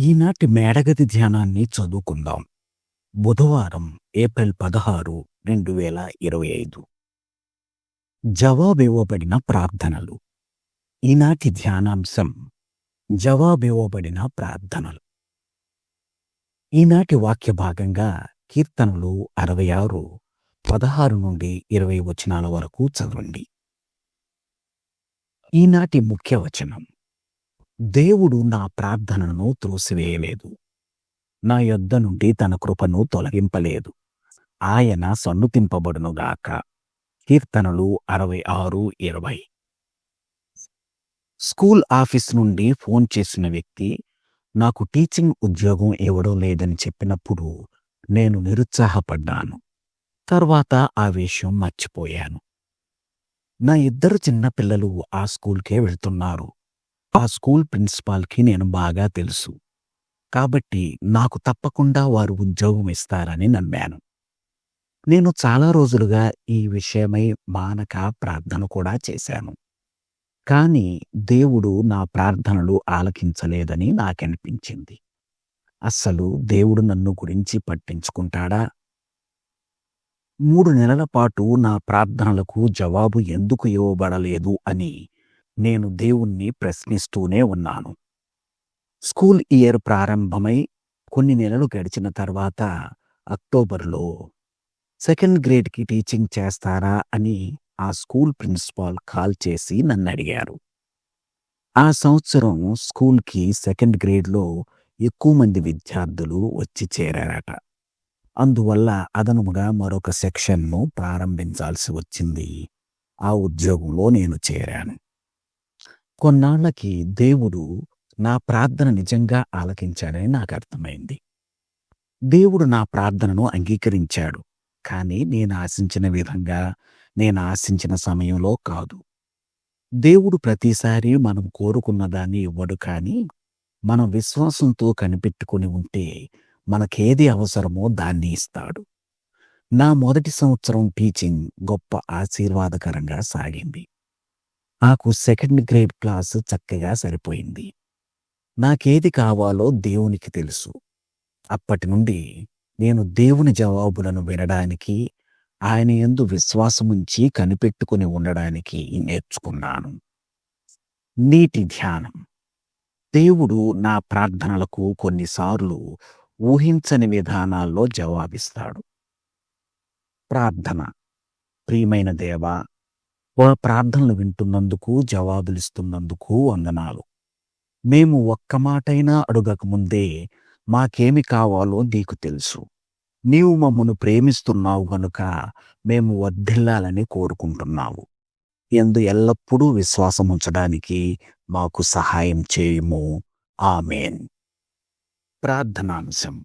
ఈనాటి మేడగది ధ్యానాన్ని చదువుకుందాం. బుధవారం ఏప్రిల్ పదహారు రెండు వేల ఇరవై ఐదు. జవాబివ్వబడిన ప్రార్థనలు. ఈనాటి ధ్యానాంశం జవాబివ్వబడిన ప్రార్థనలు. ఈనాటి వాక్య భాగంగా కీర్తనలు అరవై ఆరు పదహారు నుండి ఇరవై వచనాల వరకు చదవండి. ఈనాటి ముఖ్య వచనం దేవుడు నా ప్రార్థనను త్రోసివేయలేదు. నా యొద్ద నుండి తన కృపను తొలగింపలేదు. ఆయన సన్నుతింపబడునుగాక కీర్తనలు అరవై ఆరు ఇరవై. స్కూల్ ఆఫీస్ నుండి ఫోన్ చేసిన వ్యక్తి నాకు టీచింగ్ ఉద్యోగం ఇవ్వడం లేదని చెప్పినప్పుడు నేను నిరుత్సాహపడ్డాను. తర్వాత ఆ విషయం మర్చిపోయాను. నా ఇద్దరు చిన్నపిల్లలు ఆ స్కూల్కే వెళ్తున్నారు. ఆ స్కూల్ ప్రిన్సిపాల్కి నేను బాగా తెలుసు. కాబట్టి నాకు తప్పకుండా వారు ఉద్యోగం ఇస్తారని నమ్మాను. నేను చాలా రోజులుగా ఈ విషయమై మానక ప్రార్థన కూడా చేశాను. కానీ దేవుడు నా ప్రార్థనలు ఆలకించలేదని నాకనిపించింది. అస్సలు దేవుడు నన్ను గురించి పట్టించుకుంటాడా? మూడు నెలల పాటు నా ప్రార్థనలకు జవాబు ఎందుకు ఇవ్వబడలేదు అని నేను దేవుణ్ణి ప్రశ్నిస్తూనే ఉన్నాను. స్కూల్ ఇయర్ ప్రారంభమై కొన్ని నెలలు గడిచిన తర్వాత అక్టోబర్లో సెకండ్ గ్రేడ్కి టీచింగ్ చేస్తారా అని ఆ స్కూల్ ప్రిన్సిపాల్ కాల్ చేసి నన్ను అడిగారు ఆ సంవత్సరం స్కూల్కి సెకండ్ గ్రేడ్లో ఎక్కువ మంది విద్యార్థులు వచ్చి చేరారట. అందువల్ల అదనముగా మరొక సెక్షన్ను ప్రారంభించాల్సి వచ్చింది. ఆ ఉద్యోగంలో నేను చేరాను. కొన్నాళ్ళకి దేవుడు నా ప్రార్థన నిజంగా ఆలకించాడని నాకు అర్థమైంది. దేవుడు నా ప్రార్థనను అంగీకరించాడు. కానీ నేను ఆశించిన విధంగా నేను ఆశించిన సమయంలో కాదు. దేవుడు ప్రతిసారి మనం కోరుకున్న దాన్ని ఇవ్వడు కానీ మనం విశ్వాసంతో కనిపెట్టుకుని ఉంటే మనకేది అవసరమో దాన్ని ఇస్తాడు. నా మొదటి సంవత్సరం టీచింగ్ గొప్ప ఆశీర్వాదకరంగా సాగింది. నాకు సెకండ్ గ్రేడ్ క్లాసు చక్కగా సరిపోయింది. నాకేది కావాలో దేవునికి తెలుసు. అప్పటి నుండి నేను దేవుని జవాబులను వినడానికి ఆయన ఎందు విశ్వాసముంచి కనిపెట్టుకుని ఉండడానికి నేర్చుకున్నాను. నీటి ధ్యానం. దేవుడు నా ప్రార్థనలకు కొన్నిసార్లు ఊహించని విధానాల్లో జవాబిస్తాడు. ప్రార్థన. ప్రియమైన దేవా ప్రార్థనలు వింటున్నందుకు జవాబులిస్తున్నందుకు వందనాలు. మేము ఒక్క మాటైనా అడగకముందే మాకేమి కావాలో నీకు తెలుసు. నీవు మమ్మను ప్రేమిస్తున్నావు గనుక మేము వర్ధిల్లాలని కోరుకుంటున్నావు ఎందు ఎల్లప్పుడూ విశ్వాసం ఉంచడానికి మాకు సహాయం చేయము. ఆమెన్. ప్రార్థనాంశం.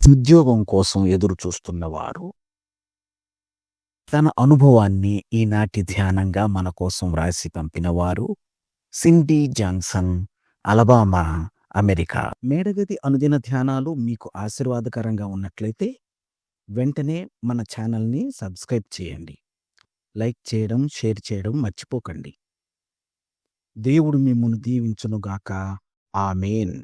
ఉద్యోగం కోసం ఎదురు చూస్తున్నవారు తన అనుభవాన్ని ఈనాటి ధ్యానంగా మన కోసం వ్రాసి పంపినవారు సిండీ జాన్సన్ అలబామా అమెరికా. మేడగది అనుదిన ధ్యానాలు మీకు ఆశీర్వాదకరంగా ఉన్నట్లయితే వెంటనే మన ఛానల్ని సబ్స్క్రైబ్ చేయండి. లైక్ చేయడం షేర్ చేయడం మర్చిపోకండి. దేవుడు మిమ్మల్ని దీవించునుగాక. ఆమెన్.